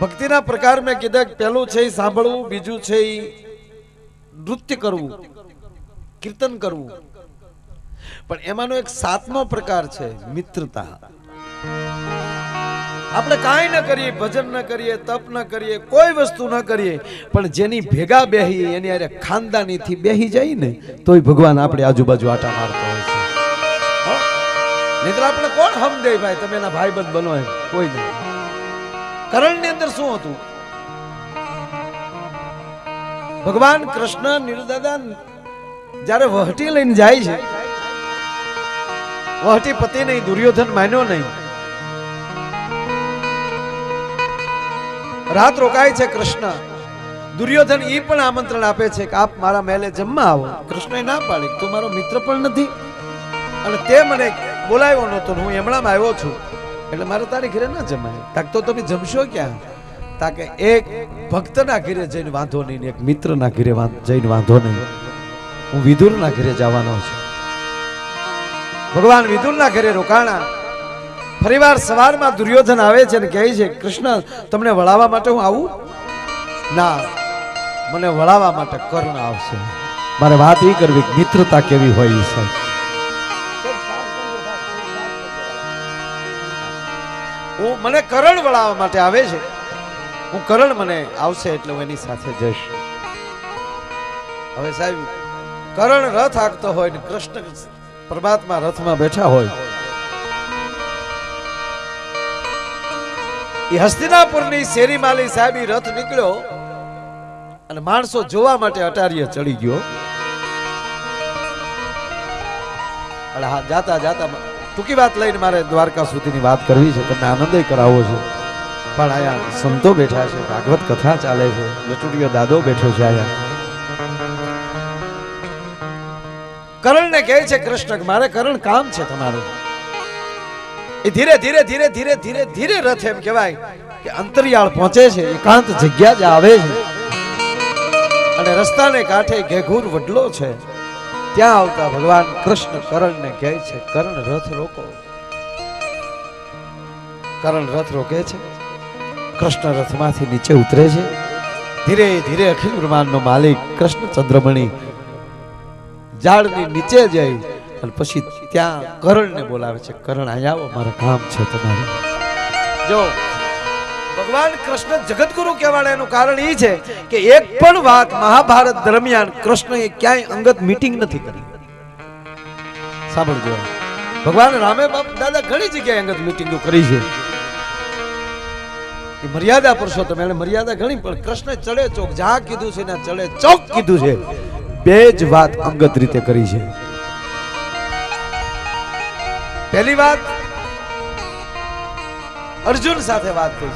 ભક્તિના પ્રકાર મેં કીધા પહેલું છે સાંભળવું, બીજું છે નૃત્ય કરવું, કીર્તન કરવું. પણ એમાંનો એક સાતમો પ્રકાર છે મિત્રતા. આપણે કાંઈ ન કરીએ, ભજન ન કરીએ, તપ ન કરીએ, કોઈ વસ્તુ ન કરીએ, પણ જેની ભેગા બેહી એની અરે ખાનદાનીથી બેહી જાય ને, તોય ભગવાન આપણી આજુબાજુ આટા મારતો હોય છે. નહીં આપણે કોણ હમ ભાઈ? તમે એના ભાઈબંધ બનો એમ. કોઈ નહીં. કરણની અંદર શું હતું? ભગવાન કૃષ્ણ નિર્દાદા જ્યારે વહટી લઈને જાય છે, વહટી પતિ નહીં, દુર્યોધન માન્યો નહીં. રાત રોકાય છે કૃષ્ણ. દુર્યોધન એ પણ આમંત્રણ આપે છે કે આપ મારા મહેલે જમવા આવો. કૃષ્ણ ના પાડી તું મારો મિત્ર પણ નથી. અને તે મને બોલાવ્યો નહોતો હું એમણામાં આવ્યો છું. એટલે મારે તારી ઘરે ના જમાય. તાક તો તમે જમશો ક્યાં? તાકે એક ભક્તના ઘરે જઈને વાંધો નહીં એક મિત્રના ઘરે જઈને વાંધો નહીં. હું વિદુરના ઘરે જવાનો છું. ભગવાન વિદુરના ઘરે રોકાણા. ફરીવાર સવારમાં દુર્યોધન આવે છે અને કહે છે, કૃષ્ણ, તમને વળાવવા માટે હું આવું? ના, મને વળાવવા માટે કર્ણ આવશે. મારે વાત એ કરવી મિત્રતા કેવી હોય સાહેબ? મને કરણ વળાવવા માટે આવે છે. હું કરણ મને આવશે એટલે હું એની સાથે જઈશ. હવે સાહેબ, કરણ રથ હાંકતો હોય ને કૃષ્ણ પરમાત્મા રથમાં બેઠા હોય. એ હસ્તિનાપુરની શેરીમાલી સાહેબ રથ નીકળ્યો અને માણસો જોવા માટે અટારીએ ચડી ગયો. અને જાતા જાતા ટૂંકી વાત લઈને મારે દ્વારકા સુધીની વાત કરવી છે, તમને આનંદય કરાવવો છે. પણ અહીંયા સંતો બેઠા છે, ભાગવત કથા ચાલે છે લટુડિયો દાદો બેઠો છે અહીંયા. કરણને કહે છે, કૃષ્ણ, મારે કરણ કામ છે તમારું. એ ધીરે ધીરે ધીરે ધીરે ધીરે ધીરે રથ એમ કહેવાય કે અંતરિયાળ પહોંચે છે, એકાંત જગ્યા જ આવે છે. અને રસ્તાને કાંઠે ઘેઘૂર વડલો છે. ત્યાં આવતા ભગવાન કૃષ્ણ કરણને કહે છે, કરણ રથ રોકો. કરણ રથ રોકે છે. કૃષ્ણ રથમાંથી નીચે ઉતરે છે. ધીરે ધીરે અખિલ બ્રહ્માંડનો માલિક કૃષ્ણ ચંદ્રમણી ઝાડની નીચે જઈ અને પછી ત્યાં કરણને બોલાવે છે, કરણ, અહીંયા આવો મારા કામ છે તમારું. જો ભગવાન કૃષ્ણ જગતગુરુ કહેવાના કારણ એ છે કે એક પણ વાત મહાભારત દરમિયાન કૃષ્ણએ ક્યાંય અંગત મીટિંગ નથી કરી. સાંભળજો. ભગવાન રામે બાપ દાદા ઘણી જગ્યાએ અંગત મીટિંગો કરી છે. એ મર્યાદા પુરુષોત્તમ એને મર્યાદા ઘણી, પણ કૃષ્ણ ચડે ચોક જા કીધું છે ને ચડે ચોક કીધું છે. બે જ વાત અંગત રીતે કરી છે. પહેલી વાત અર્જુન સાથે વાત થઈ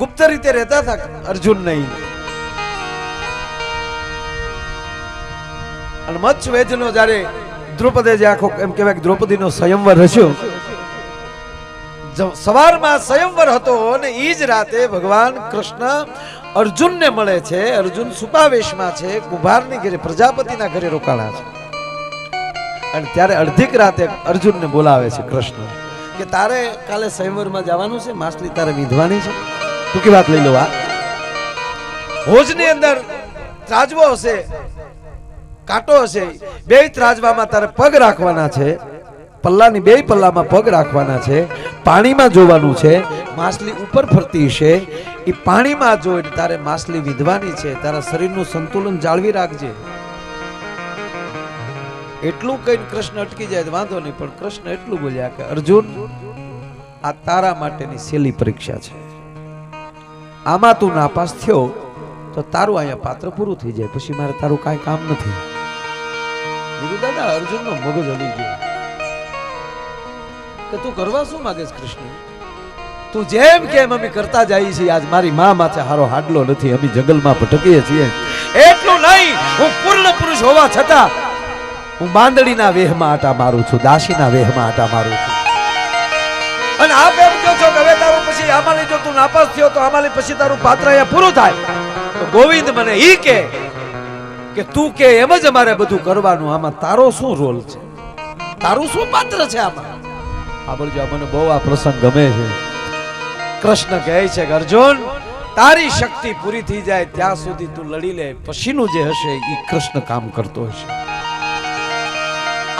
ગુપ્ત રીતે રહેતા હતા અર્જુન નહીં? અને મચ્છ વેજનો જ્યારે દ્રૌપદે જે આખો એમ કહેવાય દ્રૌપદીનો સ્વયંવર રચ્યો સવારમાં સ્વયંવર હતો અને એ જ રાતે ભગવાન કૃષ્ણ અર્જુનને મળે છે. અર્જુન સુપાવેશમાં છે, કુભારની ઘરે પ્રજાપતિના ઘરે રોકાણા છે. અને ત્યારે અડધીક રાતે અર્જુનને બોલાવે છે કૃષ્ણ. કે તારે કાલે સ્વયંવરમાં જવાનું છે? માછલી તારે વિંધવાની છે? ટૂંકી વાત લઈ લો આ? હોજની અંદર ત્રાજવો હશે કાંટો હશે બે ત્રાજવામાં તારે પગ રાખવાના છે. પલ્લાની બે પલ્લામાં પગ રાખવાના છે. પાણીમાં જોવાનું છે. માછલી ઉપર ફરતી છે. એ પાણીમાં જોઈને તારે માછલી વિધવાની છે. તારા શરીરનું સંતુલન જાળવી રાખજે. એટલું કહીને કૃષ્ણ અટકી જાય વાંધો નહીં, પણ કૃષ્ણ એટલું બોલ્યા કે, અર્જુન, આ તારા માટેની સેલી પરીક્ષા છે. આમાં તું નાપાસ થયો તો તારું અહીંયા પાત્ર પૂરું થઈ જાય. પછી મારે તારું કાંઈ કામ નથી. બીજું, દાદા, અર્જુનનો મગજ હલી ગયો. કે તું કરવા શું માંગે કૃષ્ણ? તું જેમ કેમ અમે કરતા જઈએ છીએ, આજ મારી મા માથે હારો હાડલો નથી. અમે જંગલમાં ભટકીએ છીએ. એટલું નહીં, હું પૂર્ણ પુરુષ હોવા છતાં હું બાંધડીના વેહમાં આટા મારું છું, દાસીના વેહમાં આટા મારું છું. અને આપ એમ કહો છો કે હવે તારું પછી આમાંની જો તું નાપાસ થયો તો આમાંની પછી તારું પાત્ર અહીંયા પૂરું થાય. તો ગોવિંદ મને ઈ કે કે તું કે એમ જ અમારે બધું કરવાનું, આમાં તારો શું રોલ છે? તારું શું પાત્ર છે આમાં? સાંભળજો મને બહુ આ પ્રસંગ ગમે છે. કૃષ્ણ કહે છે કે અર્જુન, તારી શક્તિ પૂરી થઈ જાય, ત્યાં સુધી તું લડી લે. પછીનું જે હશે એ કૃષ્ણ કામ કરતો હશે.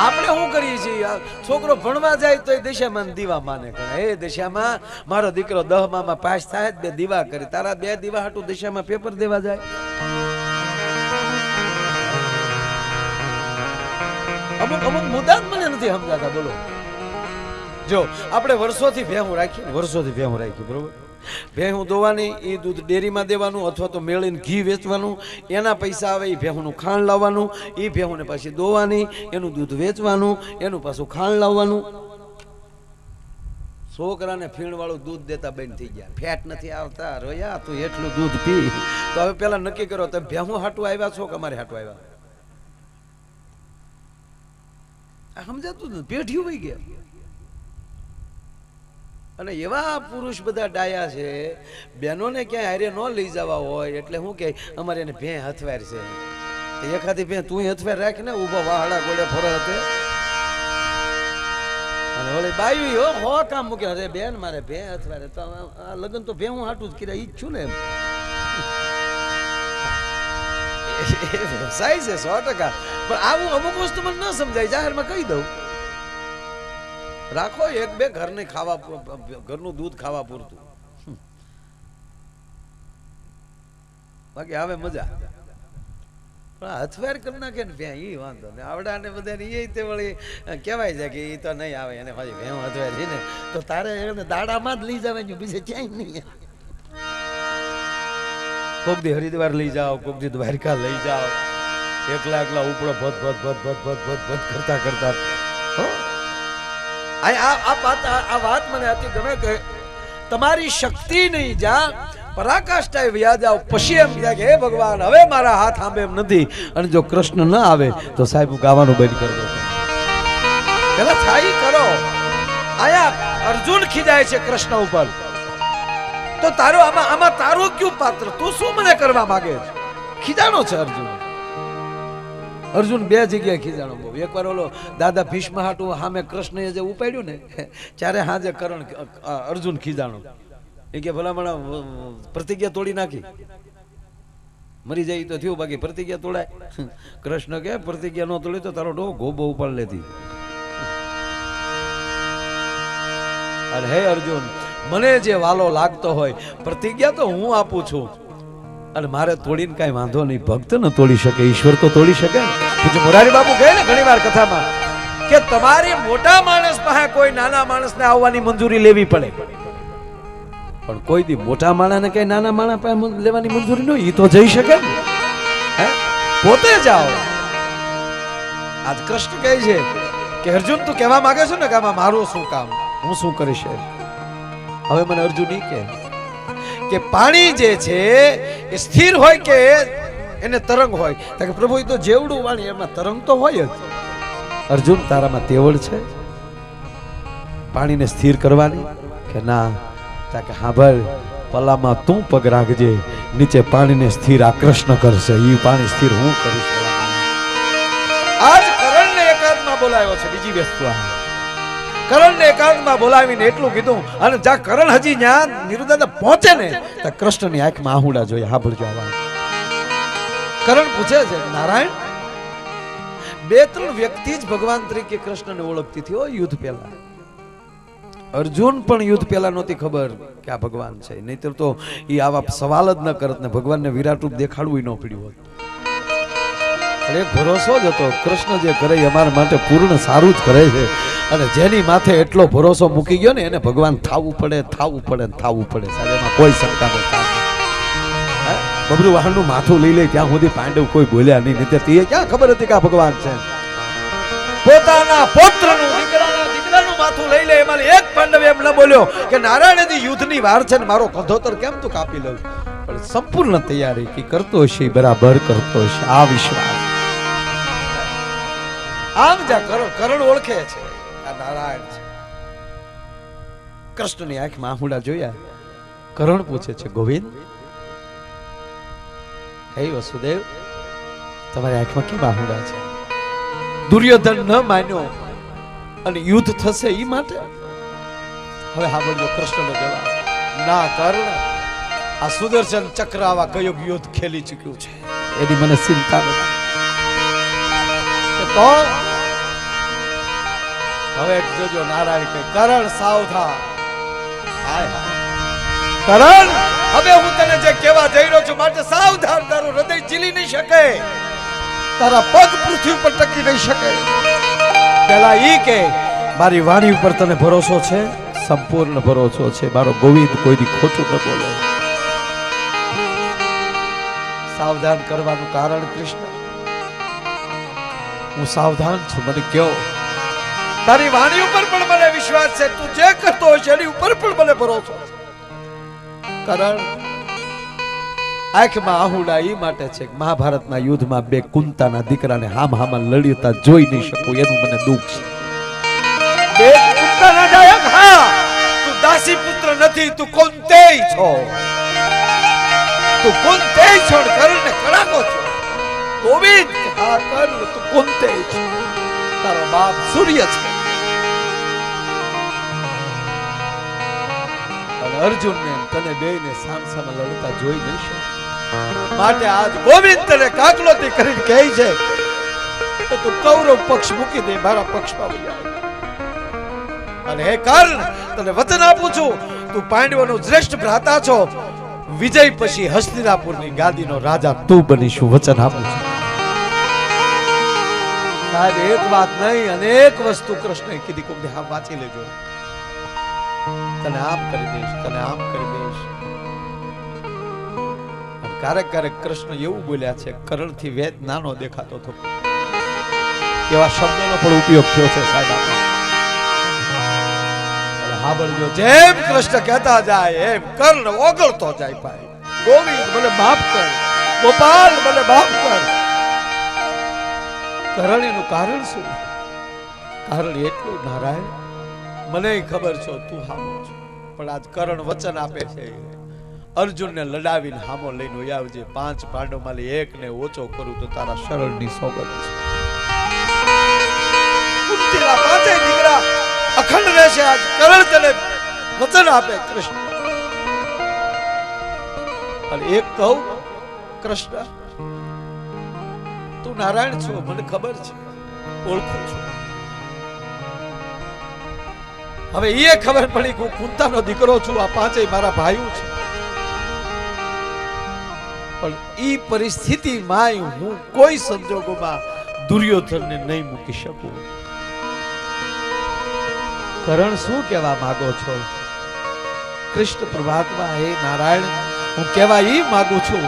આપણે શું કરીએ છીએ છોકરો ભણવા જાય તો એ દિશામાં દીવા માને કરે એ દિશામાં મારો દીકરો દહમાં પાસ થાય બે દીવા કરે. તારા બે દીવા હાટું દિશામાં પેપર દેવા જાય. અમુક અમુક મુદ્દા મને નથી સમજાતા, બોલો. જો, આપણે વર્ષોથી ભેહું રાખીએ વર્ષોથી ભેહું રાખીએ, બરોબર? ભેહું દોવાની એ દૂધ ડેરીમાં દેવાનું અથવા તો મેળીને ઘી વેચવાનું, એના પૈસા આવે એ ભેહુંનું ખાંડ લાવવાનું એ ભેહુંને પાછી દોવાની એનું દૂધ વેચવાનું, એનું પાછું ખાંડ લાવવાનું. છોકરાને ફીણવાળું દૂધ દેતા બંધ થઈ ગયા. ફેટ નથી આવતા, રોયા, તું એટલું દૂધ પી. તો હવે પેલા નક્કી કરો, તમે ભેહું હાટું આવ્યા છો કે અમારે હાટું આવ્યા? સમજાતું નથી. વહી ગયા. અને એવા પુરુષ બધા ડાયા છે, બહેનોને ક્યાંય હારે ન લઈ જવા હોય એટલે શું કે અમારે એને ભે હથવાર છે. એખાદી ભે તું હથવાર રાખ ને ઊભો વાહડા ગોળે ફરો હતે. અને ઓલે બાયું હો હો કામ મૂકે અરે બેન, મારે ભે હથવારે તો આ લગ્ન તો ભે હું હાટું જ કર્યા, ઈ જ છું ને વ્યવસાય છે સો ટકા. પણ આવું અમુક વસ્તુ મને ન સમજાય. જાહેરમાં કહી દઉં. રાખો એક બે ઘરને ખાવા ઘરનું દૂધ ખાવા પૂરતું. બાકી આવે મજા. પણ હથવાર કરી નાખે ને ત્યાં એ વાંધો ને. આવડા ને બધાને એ તે વળી કહેવાય છે કે એ તો નહીં આવે, એને પછી ભેં હથવાર છે ને. તો તારે એને દાડામાં જ લઈ જવાનું, બીજે ક્યાંય નહીં. કોક દી હરિદ્વાર લઈ જાઓ, કોક દી દ્વારકા લઈ જાઓ. એકલા એકલા ઉપડો ભત ભત ભત ભત ભત ભત ભત કરતા કરતા. આ વાત આ વાત મને અતિ ગમે તમારી શક્તિ નહીં જા પરાકાષ્ઠાએ વ્યા જાઓ પછી એમ થાય કે, હે ભગવાન, હવે મારા હાથ આંબે એમ નથી. અને જો કૃષ્ણ ન આવે, તો સાહેબ, હું ગાવાનું બંધ કરી દઉં. પેલા થાય કરો. આયા અર્જુન ખીજાય છે કૃષ્ણ ઉપર. તો તારો આમાં આમાં તારું કયું પાત્ર? તું શું મને કરવા માંગે છે? ખીજાણો છે અર્જુન. અર્જુન બે જગ્યાએ ખીજાણો બહુ. એકવાર ઓલો દાદા ભીષ્મ હાટુ સામે કૃષ્ણએ જે ઉપાડ્યું ને ત્યારે હાજે કરણ અર્જુન ખીજાણો. એ કે ભલામણ પ્રતિજ્ઞા તોડી નાખી. મરી જાય તો થયું, બાકી પ્રતિજ્ઞા તોડાય. કૃષ્ણ કે, પ્રતિજ્ઞા ન તોડી તો તારો ડો ગોબો ઉપાડ લેતી. અરે હે અર્જુન, મને જે વાલો લાગતો હોય, પ્રતિજ્ઞા તો હું આપું છું. અને મારે તોડીને કાંઈ વાંધો નહીં. ભક્ત ન તોડી શકે, ઈશ્વર તો તોડી શકે ને. મોરારી બાપુ કહે ને ઘણી વાર કથામાં કે તમારી મોટા માણસ પાસે કોઈ નાના માણસને આવવાની મંજૂરી લેવી પડે. પણ કોઈ દી મોટા માણસને કઈ નાના માણસ પાસે લેવાની મંજૂરી નહીં એ તો જઈ શકે ને. હે? પોતે જાઓ. આજ કૃષ્ણ કહે છે કે અર્જુન, તું કહેવા માંગે છો ને કે આમાં મારું શું કામ? હું શું કરીશ? હવે મને અર્જુન એ કે પાણી જે છે એ સ્થિર હોય કે એને તરંગ હોય? કે પ્રભુ એ તો જેવડું વાણી એમાં તરંગ તો હોય જ. અર્જુન, તારામાં તેવળ છે? પાણીને સ્થિર કરવાની? કે ના, તા કે હા ભાઈ, પલામાં તું પગ રાખજે, નીચે પાણીને સ્થિર આકર્ષણ કરશે. એ પાણી સ્થિર હું કરીશ. આજ કરણને એકાદમાં બોલાયો છે, બીજી વસ્તુ આ. કરણને એકાંતમાં બોલાવીને એટલું કીધું, અને જ્યાં કરણ હજી જ્યાં નિરુદાદા પહોંચે ને, ત્યાં કૃષ્ણની આંખમાં આહુડા જોઈએ સાંભળજો આ વાત. કરણ પૂછે છે, નારાયણ, બે ત્રણ વ્યક્તિ જ ભગવાન તરીકે કૃષ્ણને ઓળખતી હતી યુદ્ધ પહેલા. અર્જુન પણ યુદ્ધ પહેલા નહોતી ખબર કે આ ભગવાન છે. નહીતર તો એ આવા સવાલ જ ન કરત ને ભગવાનને વિરાટ રૂપ દેખાડવું ન પડ્યું હોત. એક ભરોસો જ હતો, કૃષ્ણ જે કરે એ અમારા માટે પૂર્ણ સારું જ કરે છે. અને જેની માથે એટલો ભરોસો મૂકી ગયો ને એને ભગવાન થાવું પડે થાવું પડે થાવું પડે. એમાં કોઈ શંકા નથી? બબરું વાહનનું માથું લઈ લે ત્યાં સુધી પાંડવ કોઈ બોલ્યા નહીં. નહીં તે ક્યાં ખબર હતી કે આ ભગવાન છે? પોતાના પુત્રનું, દીકરાના, દીકરાનું માથું લઈ લે એમાં એક પાંડવ એમ ન બોલ્યો કે નારાયણની યુદ્ધની વાર છે ને મારો કંધોતર કેમ તું કાપી લઉં? પણ સંપૂર્ણ તૈયારી કે કરતો હશે બરાબર કરતો હશે. આ વિશ્વાસ. આમ જા કરણ કરણ ઓળખે છે. નારાયણ છે. કૃષ્ણની આંખમાં આહુડા જોયા. કરણ પૂછે છે ગોવિંદ હે વસુદેવ તમારી આંખમાં કેમ આહુડા છે? દુર્યોધન ન માન્યો અને યુદ્ધ થશે એ માટે? હવે સાંભળજો કૃષ્ણનો જવાબ. ના કર્ણ આ સુદર્શન ચક્ર આવા કયો યુદ્ધ ખેલી ચૂક્યું છે. એની મને ચિંતા નથી. તો હવે જોજો નારાયણ કે કરણ સાવધાન. હાય કરણ? હવે હું તને જે કહેવા જઈ રહ્યો છું માટે સાવધાન તારું હૃદય ચીલી નહીં શકે. તારા પગ પૃથ્વી ઉપર ટકી નહીં શકે. પેલા ઈ કે મારી વાણી ઉપર તને ભરોસો છે? સંપૂર્ણ ભરોસો છે. મારો ગોવિંદ કોઈથી ખોટું ન બોલે. સાવધાન કરવાનું કારણ કૃષ્ણ. હું સાવધાન છું. મને કયો તારી વાણી ઉપર પણ મને વિશ્વાસ છે. તું જે કરતો હોય એની ઉપર પણ મને ભરોસો કરણ આંખમાં આહુડા એ માટે છે મહાભારતના યુદ્ધમાં બે કુંતાના દીકરાને હામ હામાં લડતા જોઈ નહીં શકું, એનું મને દુઃખ છે. બે કુંતાના નાયક હા, તું દાસી પુત્ર નથી, તું કોંતેય છો. તું કોંતેય છો ને કડાકો છો. ગોવિંદ, હા કર્ણ તું કોંતેય છો. તારો બાપ સૂર્ય છે. અને અર્જુન તને બેયને ને લડતા જોઈ નહીં માટે આજ ગોવિંદ તને કાકલોતી કરીને કહે છે તો તું કૌરવ પક્ષ મૂકી દે મારા પક્ષમાં આવ. અને હે કર્ણ તને વચન આપું છું, તું પાંડવોનો શ્રેષ્ઠ ભ્રાતા છો. વિજય પછી હસ્તિનાપુરની ગાદીનો રાજા તું બનીશું વચન આપું છું. સાહેબ, એક વાત નહીં, અનેક વસ્તુ કૃષ્ણએ કીધી, કોક હા વાંચી લેજો. તને આમ કરી દઈશ, તને આમ કરી દઈશ. ક્યારેક ક્યારેક કૃષ્ણ એવું બોલ્યા છે, કરણથી વેદ નાનો દેખાતો હતો. એવા શબ્દોનો પણ ઉપયોગ થયો છે સાહેબ આપણે. જેમ કૃષ્ણ કહેતા જાય, એમ કર્ણ ઓગળતો જાય ભાઈ. ગોવિંદ મને માફ કર, ગોપાલ મને માફ કર. કરણ એનું કારણ શું? કારણ એટલું નારાયણ મને ખબર છો, તું હામો છો. પણ આજ કરણ વચન આપે છે. અર્જુનને લડાવીને હામો લઈને આવજે. પાંચ પાંડવમાંથી એકને ઓછો કરું તો તારા શરણની સોગંદ છે. પાંચેય દીકરા અખંડ રહેશે આજ. કરણ તને વચન આપે, કૃષ્ણ. અને એક કહું, કૃષ્ણ, તું નારાયણ છો, મને ખબર છે. ઓળખું છું. હવે એ ખબર પડી કે હું કુંતાનો દીકરો છું, આ પાંચેય મારા ભાઈઓ છે. પણ ઈ પરિસ્થિતિમાં હું કોઈ સંજોગોમાં દુર્યોધનને નહીં મૂકી શકું. કરણ, શું કહેવા માંગો છો? કૃષ્ણ પ્રભાતમાં હે નારાયણ, હું કહેવા એ માંગુ છું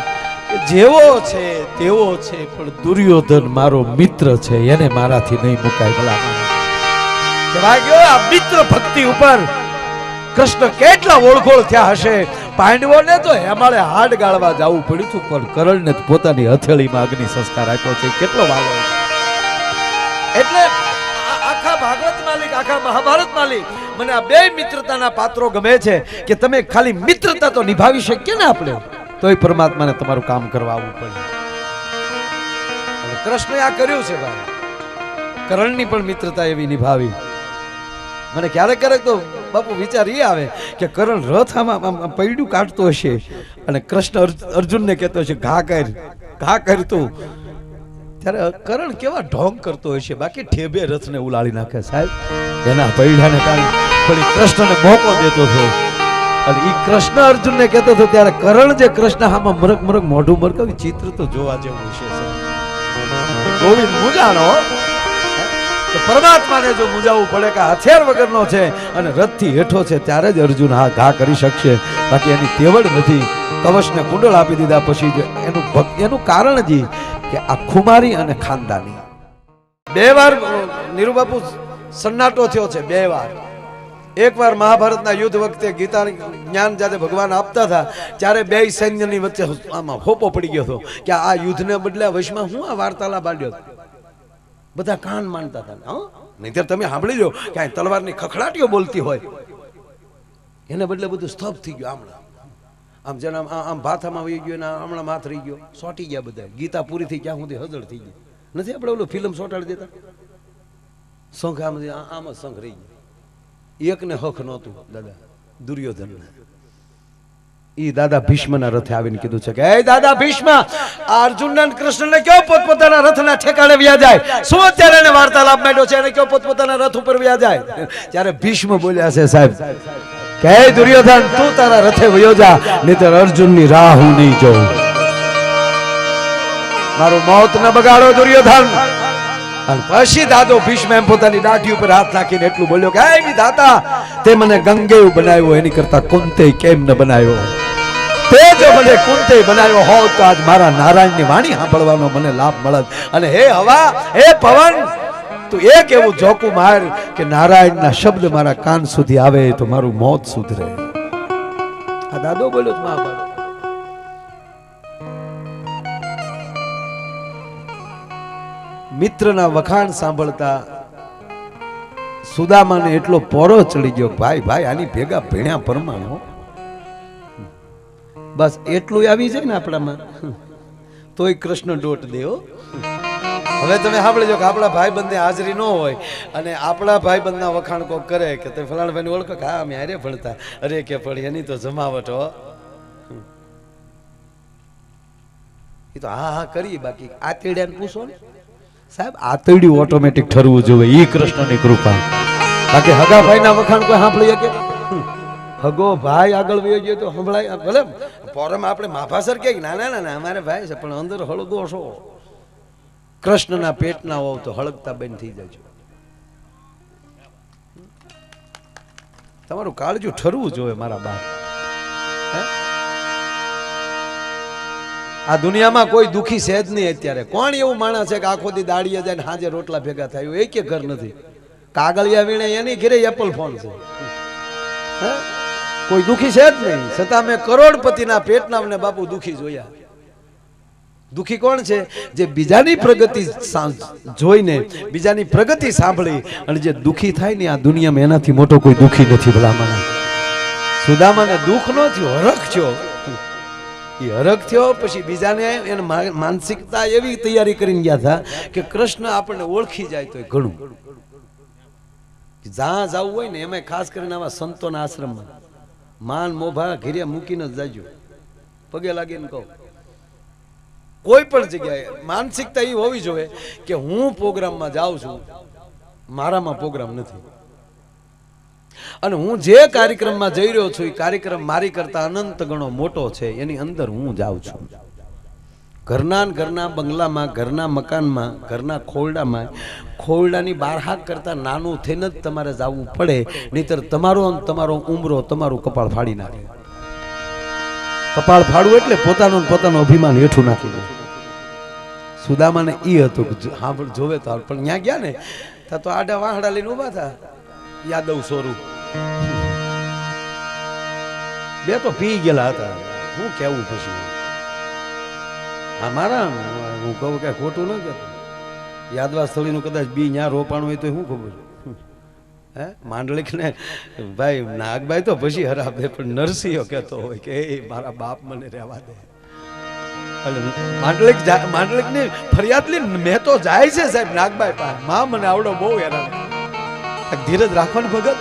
કે જેવો છે તેવો છે, પણ દુર્યોધન મારો મિત્ર છે, એને મારાથી નહીં મુકાય ભલા કહેવાય આ મિત્ર ભક્તિ ઉપર કૃષ્ણ કેટલા ઓળખોળ થયા હશે? પાંડવોને તો હેમાળે હાડ ગાળવા જવું પડ્યું હતું, પણ કરણને ને પોતાની હથેળીમાં અગ્નિ સંસ્કાર આપ્યો છે. કેટલો વાલો એટલે આખા ભાગવત માલિક, આખા મહાભારત માલિક, મને આ બે મિત્રતાના પાત્રો ગમે છે કે તમે ખાલી મિત્રતા તો નિભાવી શકીએ ને આપણે? તોય પરમાત્માને તમારું કામ કરવા આવવું પડે. કૃષ્ણ આ કર્યું છે ભાઈ. કરણની પણ મિત્રતા એવી નિભાવી. મને ક્યારેક ક્યારેક તો બાપુ વિચાર એ આવે કે કરણ રથ આમાં પૈડું કાઢતો હશે અને કૃષ્ણ અર્જુનને કહેતો હશે, ઘા કર ઘા કર ત્યારે કરણ કેવા ઢોંગ કરતો હશે, બાકી ઠેબે રથને ઉલાળી નાખે સાહેબ. એના પૈડાને કારણે પણ કૃષ્ણને મોકો દેતો હતો. અને એ કૃષ્ણ અર્જુનને કહેતો હતો, ત્યારે કરણ જે કૃષ્ણ આમાં મરક મરક મોઢું મરક ચિત્ર તો જોવા જેવું છે ગોવિંદ મુજાણો પરમાત્માને જો મુજાવવું પડે કે હથિયાર વગરનો છે અને રથથી હેઠો છે, ત્યારે જ અર્જુન આ ઘા કરી શકશે. બાકી એની તેવડ નથી. કવચને કુંડળ આપી દીધા પછી જો એનું એનું કારણ જ કે આ ખુમારી અને ખાનદાની. બે વાર નીરુબાપુ સન્નાટો થયો છે, બે વાર. એકવાર મહાભારતના યુદ્ધ વખતે ગીતા જ્ઞાન જ્યારે ભગવાન આપતા હતા, ત્યારે બે સૈન્યની વચ્ચે આમાં હોપો પડી ગયો હતો કે આ યુદ્ધને બદલે વશમાં હું આ વાર્તાલાપ માંડ્યો બધા કાન માનતા હતા નહીંતર તમે સાંભળી લો, ક્યાંય તલવારની ખખડાટીઓ બોલતી હોય. એને બદલે બધું સ્તબ્ધ થઈ ગયું હમણાં આમ જેના આમ- ભાથામાં વહી ગયો ને હમણાં માથ રહી ગયો, સોટી ગયા બધા. ગીતા પૂરી થઈ ક્યાં સુધી હજળ થઈ ગઈ. નથી આપણે ઓલું ફિલ્મ સોટાડી દેતા? શંખ આમ આમ જ શંખ રહી ગયો. એકને હક નહોતું, દાદા દુર્યોધન ઈ દાદા ભીષ્મના રથે આવીને કીધું છે કે એ દાદા ભીષ્મ અર્જુન અને કૃષ્ણને કયો પોતપોતાના રથના ઠેકાણે વ્યા જાય? શું અત્યારે એને વાર્તાલાપ માંડ્યો છે? એને કયો પોતપોતાના રથ ઉપર વ્યા જાય? ત્યારે ભીષ્મ બોલ્યા છે, સાહેબ, કે દુર્યોધન, તું તારા રથે વયો જા, નહીતર અર્જુનની રાહ હું નહીં જોઉં. મારું મોત ન બગાડો દુર્યોધન. અને પછી દાદો ભીષ્મ એમ પોતાની દાઢી ઉપર હાથ નાખીને એટલું બોલ્યો કે, હે દાતા તે મને ગંગેવ બનાવ્યો, એની કરતા કુંતે કેમ ન બનાવ્યો? તે જો મને કુંતે બનાવ્યો હોત તો આજ મારા નારાયણની વાણી સાંભળવાનો મને લાભ મળત. અને હે હવા, હે પવન, તું એક એવું જોકું માર કે નારાયણના શબ્દ મારા કાન સુધી આવે તો મારું મોત સુધરે. આ દાદો બોલ્યો જ મહાભારત મિત્રના વખાણ સાંભળતા સુદામાને એટલો પોરો ચડી ગયો ભાઈ ભાઈ, આની ભેગા ભેણ્યા પરમાણુ બસ એટલું આવી જાય ને આપણામાં. તોય કૃષ્ણ ડોટ દેવો. હવે તમે સાંભળજો કે આપણા ભાઈબંધની હાજરી ન હોય અને આપણા ભાઈબંધના વખાણ કોક કરે કે તમે ફલાણભાઈને ઓળખો કે હા અમે હારે ભણતા. અરે કે પણ એની તો જમાવટ હો. એ તો હા હા કરી બાકી. આ પૂછો ને. સાહેબ, આતેડ્યું ઓટોમેટિક ઠરવું જોઈએ. એ કૃષ્ણની કૃપા. બાકી હગા ભાઈના વખાણ કોઈ સાંભળી શકે? હગો ભાઈ આગળ વયો જઈએ તો સંભળાય. ભલે, પોરમ આપણે માફાસર કે ના ના ના અમારે ભાઈ છે, પણ અંદર હળગો છો. કૃષ્ણના પેટના હોવ તો હળગતા બેન થઈ જાય તમારું કાળજું ઠરવું જોઈએ મારા બાપ. આ દુનિયામાં કોઈ દુખી છે જ નહીં અત્યારે. કોણ એવું માણસ છે કે આખો દી દાડીએ જાય ને હાજે રોટલા ભેગા થાય? એવું એકે ઘર નથી. કાગળિયા વીણે એની ઘરે એપલ ફોન છે. હે? કોઈ દુખી છે જ નહીં. છતાં મેં કરોડપતિના પેટના અમને બાપુ દુખી જોયા. દુખી કોણ છે? જે બીજાની પ્રગતિ જોઈને બીજાની પ્રગતિ સાંભળી અને જે દુખી થાય ને આ દુનિયામાં એનાથી મોટો કોઈ દુખી નથી ભલામણ. સુદામાને દુઃખ ન થયો, હરખ થયો. એ હરખ થયો, પછી બીજાને એને માનસિકતા એવી તૈયારી કરીને ગયા હતા કે કૃષ્ણ આપણને ઓળખી જાય તો ઘણું. જ્યાં જવું હોય ને એમાં ખાસ કરીને આવા સંતોના આશ્રમમાં. માન મોભા ઘેરે મૂકીને જ જાજો. પગે લાગીને કહો. કોઈ પણ જગ્યાએ માનસિકતા એ હોવી જોઈએ કે હું પ્રોગ્રામમાં જાઉં છું, મારામાં પ્રોગ્રામ નથી. અને હું જે કાર્યક્રમમાં જઈ રહ્યો છું એ કાર્યક્રમ મારી કરતા અનંત ગણો મોટો છે, એની અંદર હું જાઉં છું. ઘરના ઘરના બંગલામાં, ઘરના મકાનમાં, ઘરના ખોરડામાં, ખોરડાની બારહાક કરતાં નાનું થઈને જ તમારે જવું પડે, નહીતર તમારો તમારો ઉમરો, તમારું કપાળ ફાડી નાખે. કપાળ ફાડવું એટલે પોતાનું પોતાનું અભિમાન હેઠું નાખી દે. સુદામાને એ હતું કે હા, પણ જોવે તો પણ ત્યાં ગયા ને ત્યાં તો આડા વાહડા લઈને ઊભા હતા યાદવ સ્વરૂપ. બે તો પી ગયેલા હતા. હું કેવું પછી? હા મારા હું કહું કે ખોટું ન કહેતો. યાદવા સ્થળીનું કદાચ બી ન્યા રોપાણું હોય તો શું ખબર? હે? માંડલિક ને ભાઈ, નાગભાઈ તો પછી હરાબે પણ નરસિંહ કહેતો હોય કે, એ મારા બાપ મને રહેવા દે. માંડલિક માંડલિકની ફરિયાદ લઈને મેં તો જાય છે સાહેબ નાગભાઈ પાસે. માં મને આવડો બહુ હેરાન ધીરજ રાખવાનું ભગત.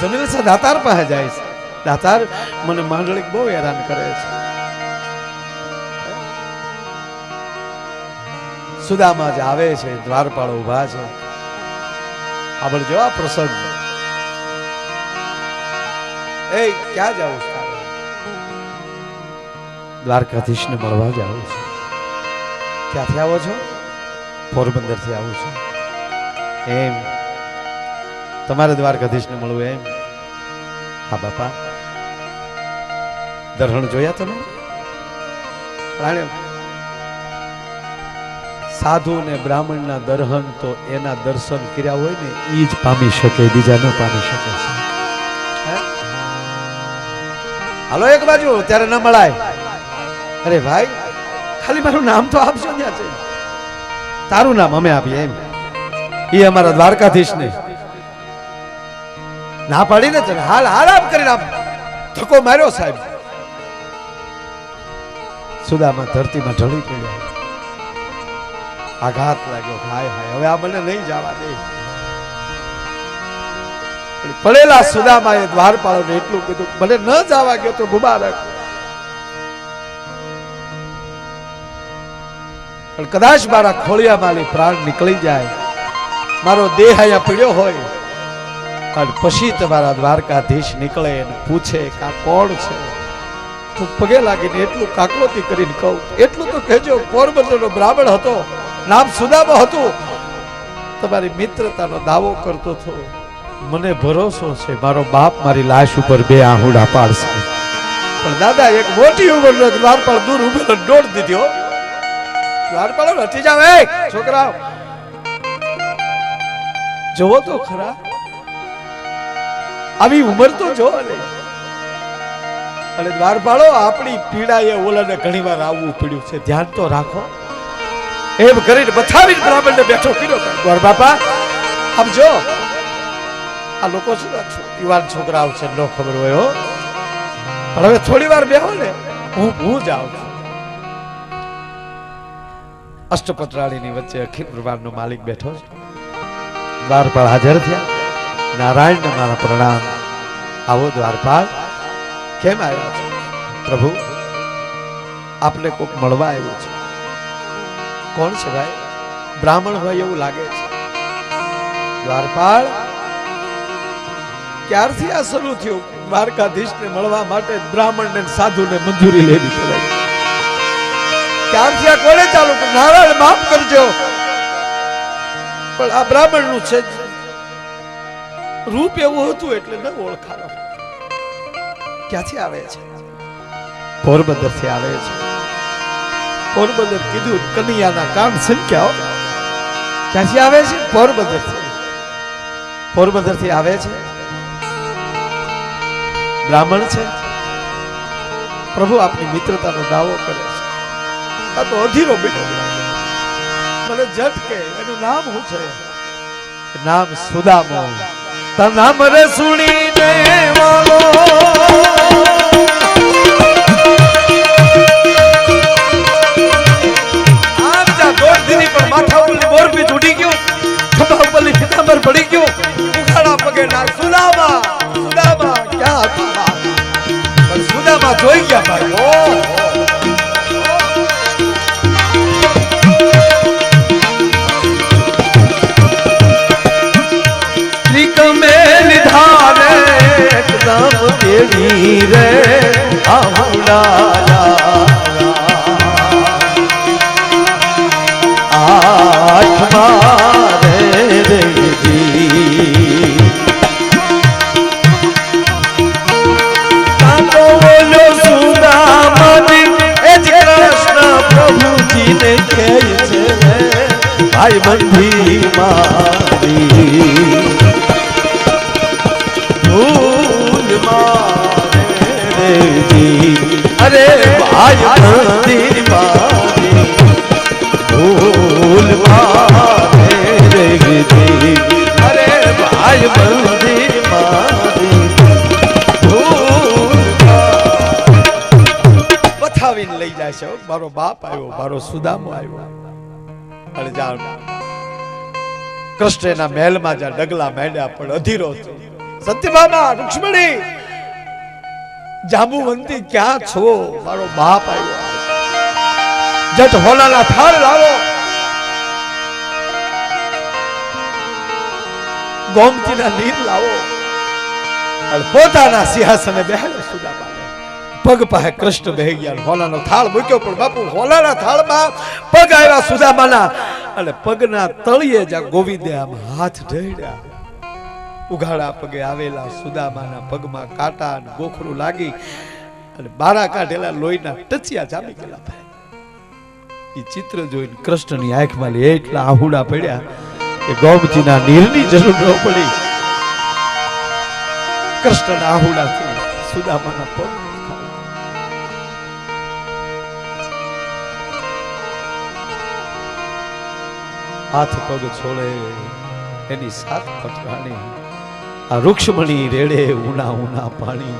જમીલ સાહેબ દાતાર પાસે જાય છે. દાતાર મને માંડલિક બહુ હેરાન કરે છે. સુદામા જ આવે છે, દ્વારપાળ ઊભા છે. આપણે જો આ પ્રસંગ એ, ક્યાં જાવ દ્વારકાધીશ ને મળવા જ આવું છું. ક્યાંથી આવો છો? પોરબંદરથી આવું છું. એમ. તમારે દ્વારકાધીશને મળવું એમ? હા, બાપા. દર્શન જોયા તમે? પ્રાણે સાધુ ને બ્રાહ્મણના દર્શન તો એના દર્શન કર્યા હોય ને એ જ પામી શકે, બીજા ન પામી શકે. છે હાલો એક બાજુ, ત્યારે ન મળાય. અરે ભાઈ, ખાલી મારું નામ તો આપશો ત્યાં છે. તારું નામ અમે આપીએ એમ. એ અમારા દ્વારકાધીશ ને. ના પાડીને તને? હાલ હાલ આમ કરીને આમ ધક્કો માર્યો સાહેબ. સુદામાં ધરતીમાં ઢળી પડ્યા. આઘાત લાગ્યો. હાય હાય. હવે આ મને નહીં જવા દે. પડેલા સુદામાએ દ્વારપાળોને એટલું કીધું ભલે ન જવા ગયો તો મુબારક. પણ કદાચ મારા ખોળિયામાંથી પ્રાણ નીકળી જાય. મારો દેહ અહીંયા પીડ્યો હોય. અને પછી તમારા દ્વારકાધીશ નીકળે અને પૂછે કે આ કોણ છે? તો પગે લાગીને એટલું કાકલોતી કરીને કહું. એટલું તો કહેજો, પોરબંદરનો બ્રાહ્મણ હતો. નામ સુદામા હતું. તમારી મિત્રતાનો દાવો કરતો હતો. મને ભરોસો છે મારો બાપ મારી લાશ ઉપર બે આહુડા પાડશે. પણ દાદા એક મોટી ઉંમરનો દ્વારપાળ દૂર ઉભેલો દોડ દીધો. દ્વારપાળો હટી જાવ એ છોકરા જોવો તો ખરા. આવી ઉંમર તો જો ને અને દ્વારપાળો આપણી પીડા એ ઓલાને ઘણીવાર આવવું પડ્યું છે. ધ્યાન તો રાખો. એમ કરીને બથાવીને બ્રાહ્મણને બેઠો કર્યો. ગોર બાપા, આમ જો, આ લોકો છે યુવાન છોકરાઓ છે, ન ખબર હોય હો. પણ હવે થોડી વાર બેહો ને, હું હું જાઉં છું. અષ્ટપત્રાળીની વચ્ચે અખિલ નો માલિક બેઠો છે. દ્વારપાળ હાજર થયા. નારાયણને મારા પ્રણામ. આવો દ્વારપાળ, કેમ આવ્યા છો? પ્રભુ, આપને કોક મળવા આવ્યું છે. કોણ છે ભાઈ? બ્રાહ્મણ હોય એવું લાગે છે. દ્વારપાળ? ક્યારથી આ શરૂ થયું? દ્વારકાધીશને મળવા માટે બ્રાહ્મણને સાધુને મંજૂરી લેવી પડે. ક્યારથી આ કોને ચાલુ નારાયણ, માફ કરજો. પણ આ બ્રાહ્મણનું છે. રૂપ એવું હતું એટલે ન ઓળખાણો. ક્યાંથી આવે છે? પોરબંદરથી આવે છે. પોરબંદર કીધું, કનૈયાના કાન સંખ્યાઓ. ક્યાંથી આવે છે? પોરબંદર પોરબંદરથી આવે છે? બ્રાહ્મણ છે? પ્રભુ આપની મિત્રતાનો દાવો કરે છે. આ તો અધીરો બેટો મને ઝટકે એનું નામ શું છે? નામ સુદામો તા નામ રે વાલો પિતાંબર પડી ગયું. ઉખાડા પગે ના સુદામા સુદામા ક્યાં હતું? પણ સુદામા જોઈ ગયા ભાઈ. રે આઠમા મારો બાપ આવ્યો, મારો સુદામો આવ્યો. અને જાણ કૃષ્ણના મહેલમાં જ્યાં ડગલા માંડ્યા, પણ અધીરો સત્યભામા, રુક્ષ્મણી, જાંબુવંતી, ક્યાં છો? મારો બાપ આવ્યો. જટ હોલાના થાળ લાવો. ગોમતીના નીર લાવો. અને પોતાના સિંહાસને બેહેલો સુદામાને પગ પાસે કૃષ્ણ બે ગયા હોલાનો થાળ મૂક્યો. પણ બાપુ, હોલાના થાળમાં પગ આવ્યા સુદામાના. અને પગના તળિયે જ ગોવિંદે આમ હાથ ઢળ્યા ઉઘાડા પગે આવેલા સુદામાના પગમાં કાંટા અને ગોખરું લાગી અને બારા કાઢેલા લોહીના ટચિયા જામી ગયેલા ભાઈ. એ ચિત્ર જોઈને કૃષ્ણની આંખમાં લે એટલા આહુડા પડ્યા કે ગોમજીના નીરની જરૂર ન પડી. કૃષ્ણના આહુડાથી સુદામાના પગ હાથ પગ છોડે, એની સાત પટરાણી આ રૂક્ષ્મણી રેડે ઉના ઉના પાણી.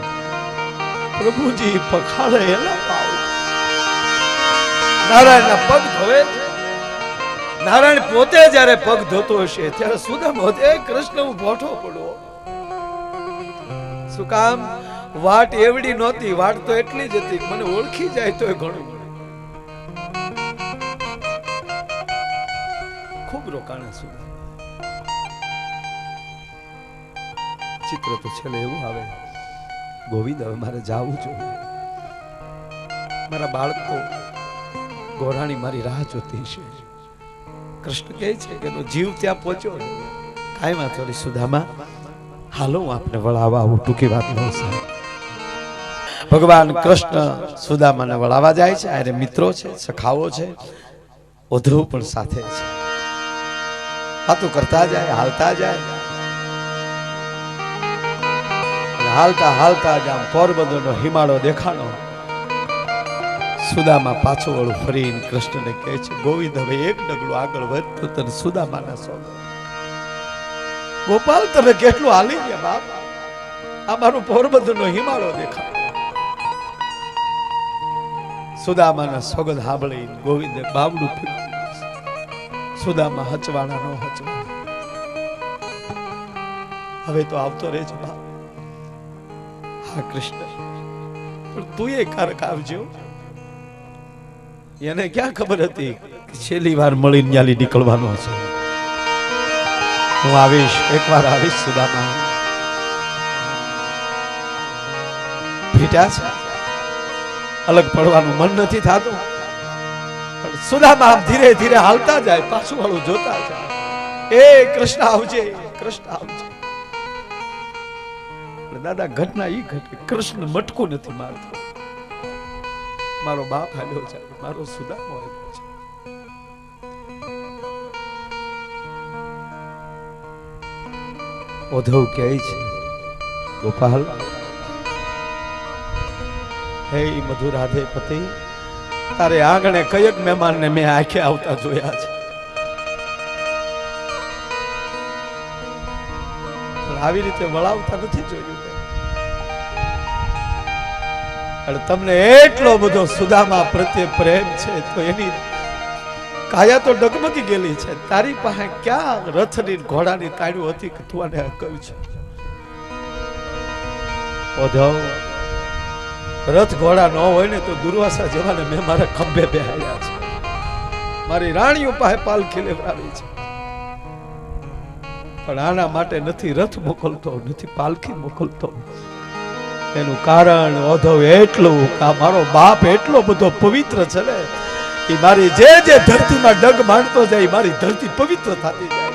પ્રભુજી પખાડે એના પાવ નારાયણના પગ ધોવે છે. નારાયણ પોતે જ્યારે પગ ધોતો હશે, ત્યારે સુદામ હોતે? કૃષ્ણ હું ભોઠો પડો. શું કામ? વાટ એવડી નહોતી, વાટ તો એટલી જ હતી, મને ઓળખી જાય તોય ઘણું. ખૂબ રોકાણા ચિત્ર તો છેલ્લે એવું આવે. ગોવિંદ, હવે મારે જાવું જોઈએ. મારા બાળકો, ગોરાણી મારી રાહ જોતી છે. કૃષ્ણ કહે છે કે એનો જીવ ત્યાં પહોંચ્યો ને કાંઈ વાંધો નહીં, સુદામા. હાલો, હું આપને વળાવવા આવું. ટૂંકી વાત ન સાહેબ. ભગવાન કૃષ્ણ સુદામાને વળાવવા જાય છે. અરે મિત્રો છે સખાઓ છે. ઉદ્ધવ પણ સાથે છે. વાતો કરતા જાય, હાલતા જાય. હાલતા હાલતા જ આમ પોરબંદરનો હિમાળો દેખાણો. સુદામાં પાછો વળું ફરીને કૃષ્ણને કહે છે, ગોવિંદ, હવે એક ડગલું આગળ વધતો તને સુદામાના સોગંદ ગોપાલ, તમે કેટલું હાલી ગયા, બાપ? આ મારું પોરબંદરનો હિમાળો દેખાય. સુદામાના સોગંદ સાંભળી ગોવિંદે બાવડું ફીક્યું સુદામા હચવાણા નો હચવાણા. હવે તો આવતો રહેજો બાપ. હા, કૃષ્ણ. પણ તું એ કારક આવજો. એને ક્યાં ખબર હતી કે છેલ્લી વાર મળીને ન્યાલી નીકળવાનો છે હું આવીશ, એકવાર આવીશ સુદામા. ભેટ્યા છે? અલગ પડવાનું મન નથી થતું. સુદામા ધીરે ધીરે હાલતા જાય, પાછું વાળું જોતા જાય. એ કૃષ્ણ આવજે કૃષ્ણ આવજે. દાદા, ઘટના ઈ ઘટે. કૃષ્ણ મટકું નથી મારતો. મારો બાપ હાલ્યો છે મારો સુદામો આવ્યો છે ઓધવ કહે છે, ગોપાલ, હે મધુરાધે પતિ તારે આંગણે કયક મહેમાનને મેં આંખે આવતા જોયા છે. આવી રીતે વળાવતા નથી જોયું અને તમને એટલો બધો સુદામા પ્રત્યે પ્રેમ છે, તો એની કાયા તો ડગમગી ગયેલી છે. તારી પાસે ક્યાં રથની ઘોડાની તાળીઓ હતી કે તું આને કહ્યું છે? ઉદ્ધવ રથ ઘોડા ન હોય ને તો દુર્વાસા જેવાને મેં મારા ખંભે બેહાડ્યા છે. મારી રાણીઓ પાસે પાલખી લેવડાવી છે. પણ આના માટે નથી રથ મોકલતો, નથી પાલખી મોકલતો. એનું કારણ અધવ એટલું કે મારો બાપ એટલો બધો પવિત્ર છે ને, એ મારી જે જે ધરતીમાં ડગ માંડતો જાય મારી ધરતી પવિત્ર થતી જાય.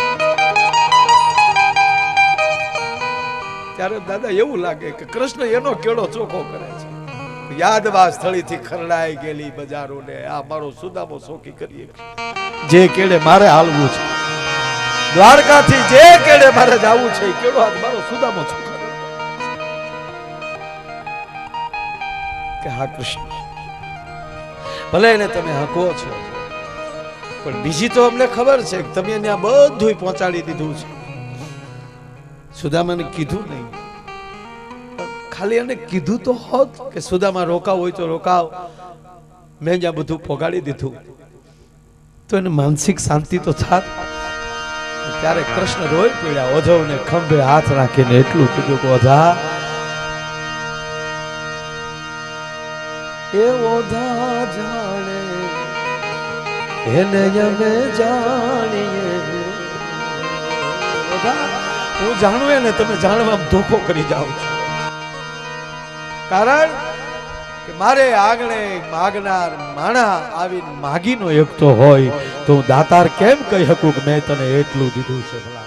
ત્યારે દાદા એવું લાગે કે કૃષ્ણ એનો કેળો ચોખ્ખો કરે છે. યાદવા સ્થળીથી ખરડાઈ ગયેલી બજારોને આ મારો સુદામો સોકી કરીએ જે કેળે મારે હાલવું છે. દ્વારકાથી જે કેળે મારે જવું છે કેળો આજ મારો સુદામો ચોખ્ખો કે હા, કૃષ્ણ. ભલે એને તમે હકો છો, પણ બીજી તો અમને ખબર છે કે તમે ત્યાં બધું પહોંચાડી દીધું છે. સુદામાને કીધું નહીં. ખાલી એને કીધું તો હોત કે સુદામાં રોકાવ હોય તો રોકાવ. મેં જ્યાં બધું પોગાડી દીધું. તો એને માનસિક શાંતિ તો થાત. ત્યારે કૃષ્ણ રોઈ પડ્યા, ઓઝવને ખંભે હાથ રાખીને એટલું કીધું કે ઓધા એ ઓધા જાણે, એને અમે જાણીએ. હું જાણું એને, તમે જાણવા ધોખો કરી જાઓ છો. કારણ કે મારે આગળ માગનાર માણા આવીને માગીનો એકતો હોય તો હું દાતાર કેમ કહી શકું કે મેં તને એટલું દીધું છે